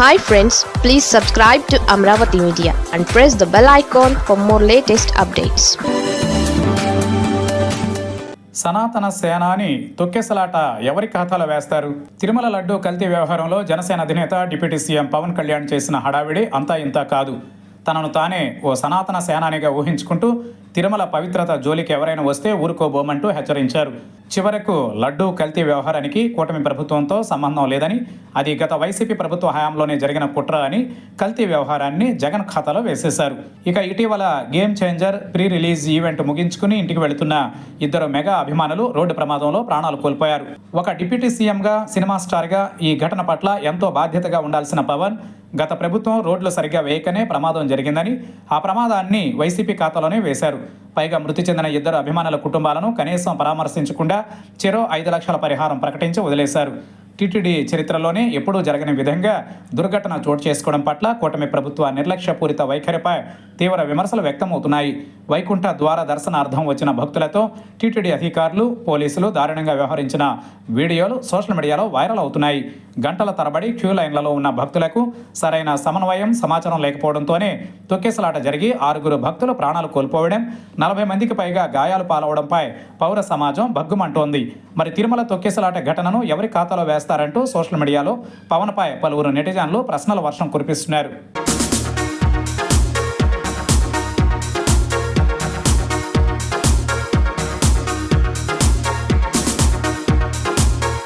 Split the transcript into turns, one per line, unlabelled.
Hi friends please subscribe to Amaravati media and press the bell icon for more latest updates
సనాతన సేనాని తొక్కేసలాట ఎవరి ఖాతాలో వేస్తారు? తిరుమల లడ్డు కల్తీ వ్యవహారంలో జనసేన అధినేత డిప్యూటీ సీఎం పవన్ కళ్యాణ్ చేసిన హడావిడి అంతా ఇంత కాదు. తనను తానే ఓ సనాతన సేనానిగా ఊహించుకుంటూ తిరుమల పవిత్రత జోలికి ఎవరైనా వస్తే ఊరుకోబోమంటూ హెచ్చరించారు. చివరకు లడ్డూ కల్తీ వ్యవహారానికి కూటమి ప్రభుత్వంతో సంబంధం లేదని అది గత వైసీపీ ప్రభుత్వ హయాంలోనే జరిగిన కుట్ర అని కల్తీ వ్యవహారాన్ని జగన్ ఖాతాలో వేసేశారు. ఇక ఇటీవల game changer pre release event ముగించుకుని ఇంటికి వెళుతున్న ఇద్దరు మెగా అభిమానులు రోడ్డు ప్రమాదంలో ప్రాణాలు కోల్పోయారు. ఒక డిప్యూటీ సీఎంగా సినిమా స్టార్గా ఈ ఘటన పట్ల ఎంతో బాధ్యతగా ఉండాల్సిన పవన్ గత ప్రభుత్వం రోడ్లు సరిగ్గా వేయకనే ప్రమాదం జరిగిందని ఆ ప్రమాదాన్ని వైసీపీ ఖాతాలోనే వేశారు. పైగా మృతి చెందిన ఇద్దరు అభిమానుల కుటుంబాలను కనీసం పరామర్శించకుండా చెరో ఐదు లక్షల పరిహారం ప్రకటించి వదిలేశారు. టీటీడీ చరిత్రలోనే ఎప్పుడూ జరగని విధంగా దుర్ఘటన చోటు చేసుకోవడం పట్ల కూటమి ప్రభుత్వ నిర్లక్ష్యపూరిత వైఖరిపై తీవ్ర విమర్శలు వ్యక్తమవుతున్నాయి. వైకుంఠ ద్వార దర్శనార్థం వచ్చిన భక్తులతో టీటీడీ అధికారులు పోలీసులు దారుణంగా వ్యవహరించిన వీడియోలు సోషల్ మీడియాలో వైరల్ అవుతున్నాయి. గంటల తరబడి క్యూ లైన్లలో ఉన్న భక్తులకు సరైన సమన్వయం సమాచారం లేకపోవడంతోనే తొక్కేసలాట జరిగి ఆరుగురు భక్తులు ప్రాణాలు కోల్పోవడం నలభై మందికి పైగా గాయాలు పాలవడంపై పౌర సమాజం భగ్గుమంటోంది. మరి తిరుమల తొక్కేసలాట ఘటనను ఎవరి ఖాతాలో చేస్తారంటూ సోషల్ మీడియాలో పవన్పై పలువురు నెటిజన్లు ప్రశ్నల వర్షం కురిపిస్తున్నారు.